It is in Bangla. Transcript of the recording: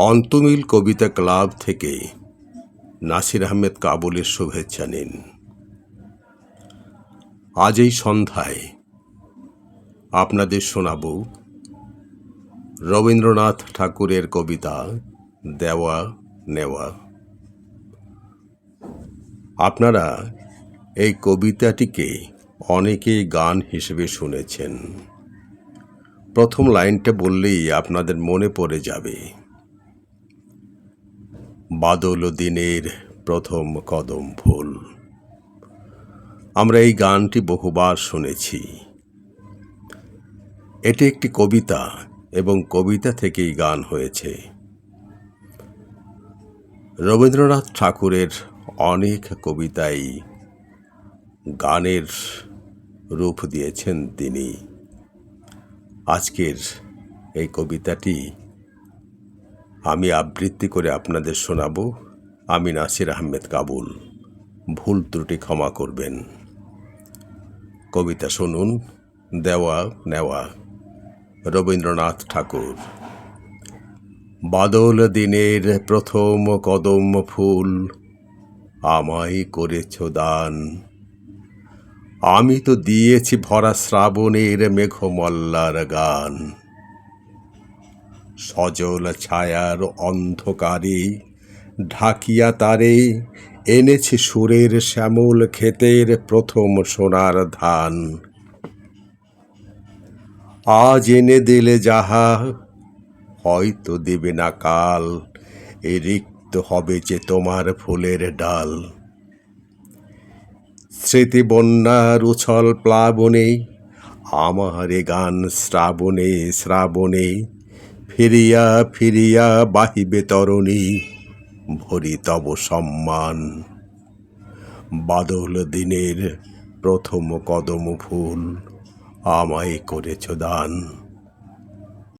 অন্তমিল কবিতা ক্লাব থেকে নাসির আহমেদ কাবুলের শুভেচ্ছা নিন। আজ এই সন্ধ্যায় আপনাদের শোনাব রবীন্দ্রনাথ ঠাকুরের কবিতা দেওয়া নেওয়া। আপনারা এই কবিতাটিকে অনেকেই গান হিসেবে শুনেছেন। প্রথম লাইনটা বললেই আপনাদের মনে পড়ে যাবে। বাদল দিনের প্রথম কদম ফুল। আমরা এই গানটি বহুবার শুনেছি। এটি একটি কবিতা এবং কবিতা থেকেই গান হয়েছে। রবীন্দ্রনাথ ঠাকুরের অনেক কবিতাই গানের রূপ দিয়েছেন তিনি। আজকের এই কবিতাটি আমি আবৃত্তি করে আপনাদের শোনাবো আমি নাসির আহমেদ কাবুল। ভুল ত্রুটি ক্ষমা করবেন। কবিতা শুনুন, দেওয়া নেওয়া। রবীন্দ্রনাথ ঠাকুর। বাদল দিনের প্রথম কদম ফুল, আমায় করেছ দান। আমি তো দিয়েছি ভরা শ্রাবণের মেঘমল্লার গান। সজল ছায়ার অন্ধকারে ঢাকিয়া তারে, এনেছে সুরের শ্যামল ক্ষেতের প্রথম সোনার ধান। আজ এনে দিলে যাহা, হয়তো দেবে না কাল, এ রিক্ত হবে যে তোমার ফুলের ডাল। স্মৃতি বন্যার উছল প্লাবনে, আমার গান শ্রাবণে শ্রাবণে ফিরিয়া ফিরিয়া বাহিবে তরণী, ভরি তব সম্মান। বাদল দিনের প্রথম কদম ফুল আমায় করেছ দান।